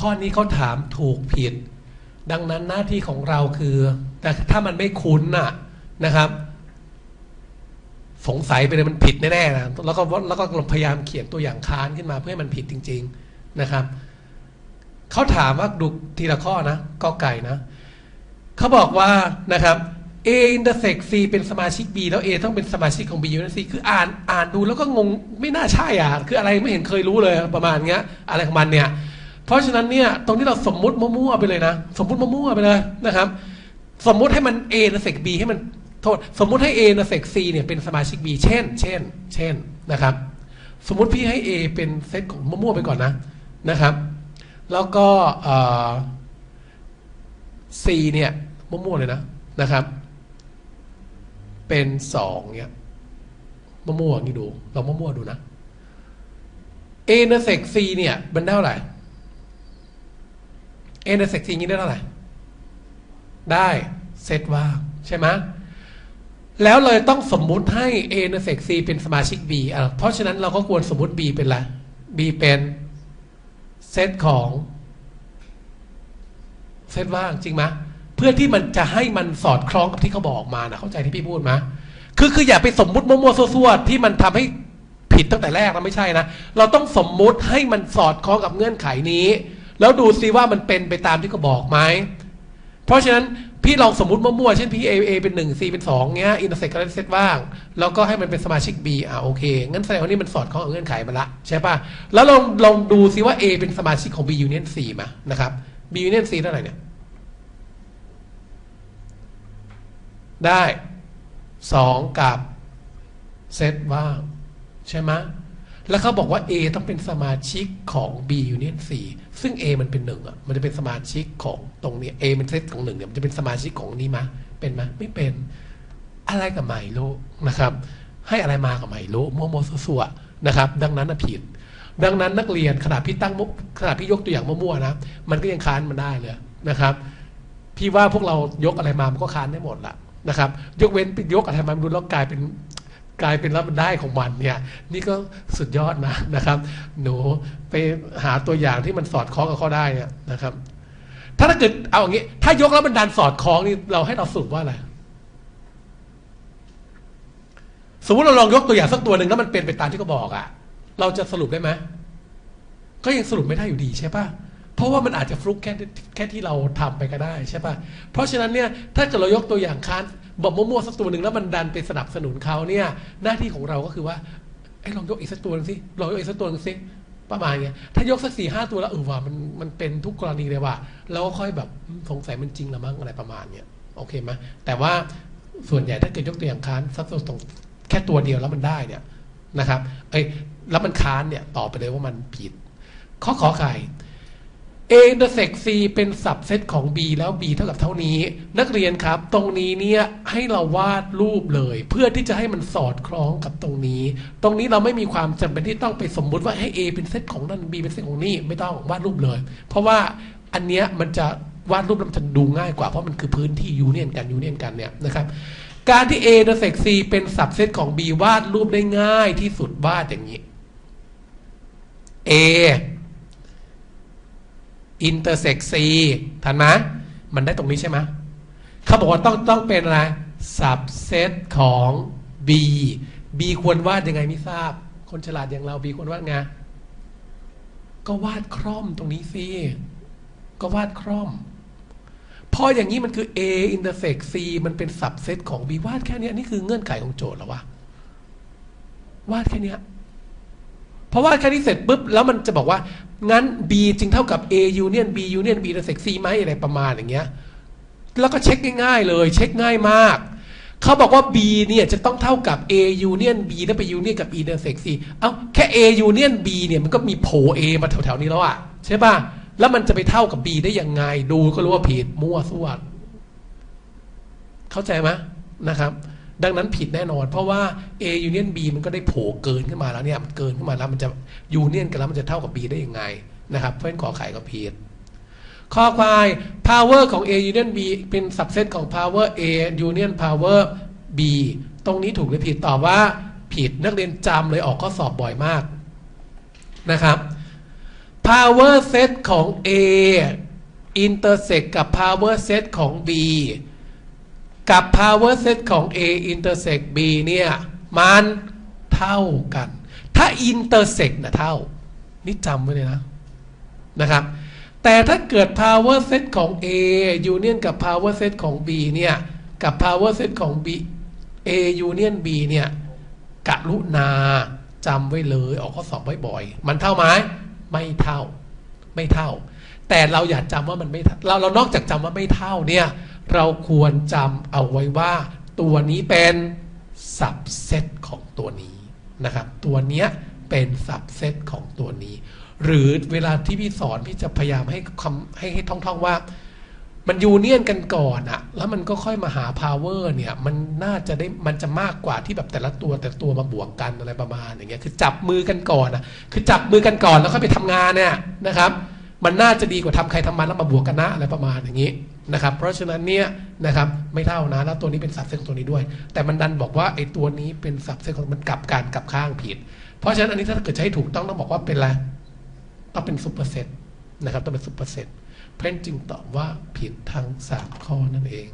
ข้อนี้เขาถามถูกผิด ดังนั้นหน้าที่ของเราคือ แต่ถ้ามันไม่คุ้นน่ะนะครับ สงสัยไปเลยมันผิดแน่ๆนะแล้วก็แล้วก็พยายามเขียนตัวอย่างค้านขึ้นมาเพื่อให้มันผิดจริง ๆนะครับเขาถามว่าดูทีละข้อนะก็ไก่นะเขาบอกว่านะครับ A intersect C เป็นสมาชิก B แล้ว A ต้องเป็นสมาชิกของ B อยู่ใน C คืออ่านอ่านดูแล้วก็งงไม่น่าใช่อะคืออะไรไม่เห็นเคยรู้เลยประมาณเงี้ย อะไรของมันเนี่ย เพราะฉะนั้นเนี่ยตรงที่เราสมมุติมั่วๆไปเลยนะ สมมุติมั่วๆไปเลยนะครับ สมมุติให้มัน A intersect B ให้มันโทษ สมมุติให้ A intersect C เนี่ยเป็นสมาชิก B เช่น เช่น เช่นนะครับ สมมุติพี่ให้ A เป็นเซตของมั่วๆไปก่อนนะนะครับ แล้วก็เอ่อ C เนี่ยมั่วๆเลยนะนะครับ เป็นสองเนี่ยมั่วๆอย่างนี้ดูเรามั่วๆดูนะ A เนเซก C เนี่ยมันได้เท่าไหร่ A เนเซก C นี้ได้เท่าไหร่ ได้เซตว่างใช่ไหมแล้วเลยต้องสมมุติให้ A เนเซก C เป็นสมาชิก B อะเพราะฉะนั้นเราก็ควรสมมุติ B เป็นอะไร B เป็นเซตของเซตว่างจริงไหมเพื่อที่มันจะให้มันสอดคล้องกับที่เขาบอกมานะเข้าใจที่พี่พูดไหมคือคืออย่าไปสมมุติมั่วๆซั่วๆที่มันทำให้ผิดตั้งแต่แรกแล้วไม่ใช่นะ เราต้องสมมุติให้มันสอดคล้องกับเงื่อนไขนี้ แล้วดูซิว่ามันเป็นไปตามที่เขาบอกไหม เพราะฉะนั้นพี่ลองสมมติมั่วๆเช่นพี่ A A เป็นหนึ่ง C เป็นสองเงี้ยอินเตอร์เซ็กก็ได้เซตว่าง แล้วก็ให้มันเป็นสมาชิก B อ่าโอเค งั้นแสดงว่านี่มันสอดคล้องกับเงื่อนไขมาละใช่ป่ะ แล้วลองลองดูซิว่า A เป็นสมาชิกของ B Union C มานะครับ B Union C เท่าไหร่เนี่ย ได้สองกับเซตว่าง ใช่ไหม แล้วเขาบอกว่า A ต้องเป็นสมาชิกของ B Union C ซึ่ง A มันเป็นหนึ่งอะ มันจะเป็นสมาชิกของตรงนี้ A มันเซตของหนึ่งเนี่ย มันจะเป็นสมาชิกของนี้มะ เป็นไหมไม่เป็น อะไรกับไม่รู้นะครับ ให้อะไรมากับไม่รู้มั่วมัวสัวๆนะครับ ดังนั้นผิด ดังนั้นนักเรียนขณะพี่ตั้งขณะพี่ยกตัวอย่างมั่วๆนะ มันก็ยังค้านมันได้เลยนะครับ พี่ว่าพวกเรายกอะไรมา มันก็ค้านได้หมดละนะครับ ยกเว้นยกอะไรมาดูแล้วกลายเป็น กลายเป็นรับได้ของมันเนี่ยนี่ก็สุดยอดนะนะครับ หนูไปหาตัวอย่างที่มันสอดคล้องกับข้อได้เนี่ยนะครับ ถ้าถ้าเกิดเอาอย่างนี้ ถ้ายกแล้วมันดันสอดคล้องนี่เราให้เราสรุปว่าอะไรสมมติเราลองยกตัวอย่างสักตัวหนึ่งแล้วมันเป็นไปตามที่เขาบอกอะ่ะเราจะสรุปได้ไหมก็ยังสรุปไม่ได้อยู่ดีใช่ปะ เพราะว่ามันอาจจะฟลุกแค่แค่ที่เราทำไปก็ได้ใช่ปะเพราะฉะนั้นเนี่ยถ้าเกิดเรายกตัวอย่างค้านบอกมั่วๆสักตัวหนึ่งแล้วมันดันไปสนับสนุนเขาเนี่ยหน้าที่ของเราก็คือว่าไอ้ลองยกอีกสักตัวหนึงสิลองยกอีกสักตัวหนึงสิประมาณเงี้ยถ้ายกสักสี่ห้าตัวแล้วเออว่ามันมันเป็นทุกกรณีเลยว่าเราก็ค่อยแบบสงสัยมันจริงละมั้งอะไรประมาณเนี้ยโอเคไหมแต่ว่าส่วนใหญ่ถ้าเกิดยกตัวอย่างค้านสักตัวตรงแค่ตัวเดียวแล้วมันได้เนี่ยนะครับเอ้แล้วมันค้านเนี่ยตอบไปเลยว่ามันผิดข้อขอไข่ A intersect C เป็นสับเซตของ B แล้ว B เท่ากับเท่านี้ นักเรียนครับ ตรงนี้เนี่ยให้เราวาดรูปเลย เพื่อที่จะให้มันสอดคล้องกับตรงนี้ ตรงนี้เราไม่มีความจำเป็นที่ต้องไปสมมุติว่าให้ A เป็นเซตของนั่น B เป็นเซตของนี่ไม่ต้องวาดรูปเลย เพราะว่าอันเนี้ยมันจะวาดรูปแล้วมันจะดูง่ายกว่าเพราะมันคือพื้นที่ยูเนียนกันยูเนียนกันเนี่ยนะครับการที่ A intersect C เป็นสับเซตของ B วาดรูปได้ง่ายที่สุดวาดอย่างนี้ A intersect C ทันไหมมันได้ตรงนี้ใช่ไหมเขาบอกว่าต้องต้องเป็นอะไร subset ของ B B ควรวาดยังไงไม่ทราบ คนฉลาดอย่างเรา B ควรวาดไงก็วาดคร่อมตรงนี้สิก็วาดคร่อมพออย่างนี้มันคือ A intersect C มันเป็น subset ของ B วาดแค่เนี้ยนี่คือเงื่อนไขของโจทย์แล้ววะวาดแค่เนี้ย เพราะว่าแค่นี้เสร็จปุ๊บแล้วมันจะบอกว่า งั้น B จึงเท่ากับ A union B union B intersect C ไหมอะไรประมาณอย่างเงี้ยแล้วก็เช็คง่ายๆเลย เช็คง่ายมาก เขาบอกว่า B เนี่ยจะต้องเท่ากับ A union B แล้วไป union กับ E intersect C เอ้าแค่ A union B เนี่ยมันก็มีโผ A มาแถวๆนี้แล้วอะใช่ป่ะ แล้วมันจะไปเท่ากับ B ได้ยังไง ดูก็รู้ว่าผิดมั่วซั่วเข้าใจไหมนะครับ ดังนั้นผิดแน่นอน เพราะว่า A union B มันก็ได้โผล่เกินขึ้นมาแล้วเนี่ยมันเกินขึ้นมาแล้วมันจะ union กันแล้วมันจะเท่ากับ B ได้ยังไงนะครับ เพราะฉะนั้นขอไข่ก็ผิดข้อควาย power ของ A union B เป็น subset ของ power A union power B ตรงนี้ถูกหรือผิดตอบว่าผิดนักเรียนจำเลยออกข้อสอบบ่อยมากนะครับ power set ของ A intersect กับ power set ของ B กับ power set ของ A intersect B เนี่ย มันเท่ากัน ถ้า intersect นะเท่า นี่จำไว้เลยนะ นะครับ แต่ถ้าเกิด power set ของ A union กับ power set ของ B เนี่ย กับ power set ของ B A union B เนี่ยกะรุณาจำไว้เลย ออกข้อสอบบ่อยๆ มันเท่าไหมไม่เท่า ไม่เท่า แต่เราอย่าจำว่ามันไม่เราเรานอกจากจำว่าไม่เท่าเนี่ย เราควรจำเอาไว้ว่า ตัวนี้เป็นสับเซตของตัวนี้นะครับ ตัวเนี้ยเป็นสับเซตของตัวนี้ หรือเวลาที่พี่สอนพี่จะพยายามให้คำให้ให้ท่องๆว่า มันยูเนียนกันก่อนอะแล้วมันก็ค่อยมาหา power เนี่ย มันน่าจะได้มันจะมากกว่าที่แบบแต่ละตัวแต่ตัวมาบวกกันอะไรประมาณอย่างเงี้ยคือจับมือกันก่อนอะคือจับมือกันก่อนแล้วค่อยไปทำงานเนี่ยนะครับ มันน่าจะดีกว่าทำใครทำมันแล้วมาบวกกันนะอะไรประมาณอย่างนี้ นะครับ เพราะฉะนั้นเนี่ยนะครับไม่เท่านะแล้วตัวนี้เป็นสับเซตของตัวนี้ด้วย แต่มันดันบอกว่าไอ้ตัวนี้เป็นสับเซตของมันกลับการกลับข้างผิด เพราะฉะนั้นอันนี้ถ้าเกิดใช้ถูกต้องต้องบอกว่าเป็นอะไรต้องเป็นซุปเปอร์เซตนะครับต้องเป็นซุปเปอร์เซตเพราะฉะนั้นจึงตอบว่าผิดทั้งสามข้อนั่นเอง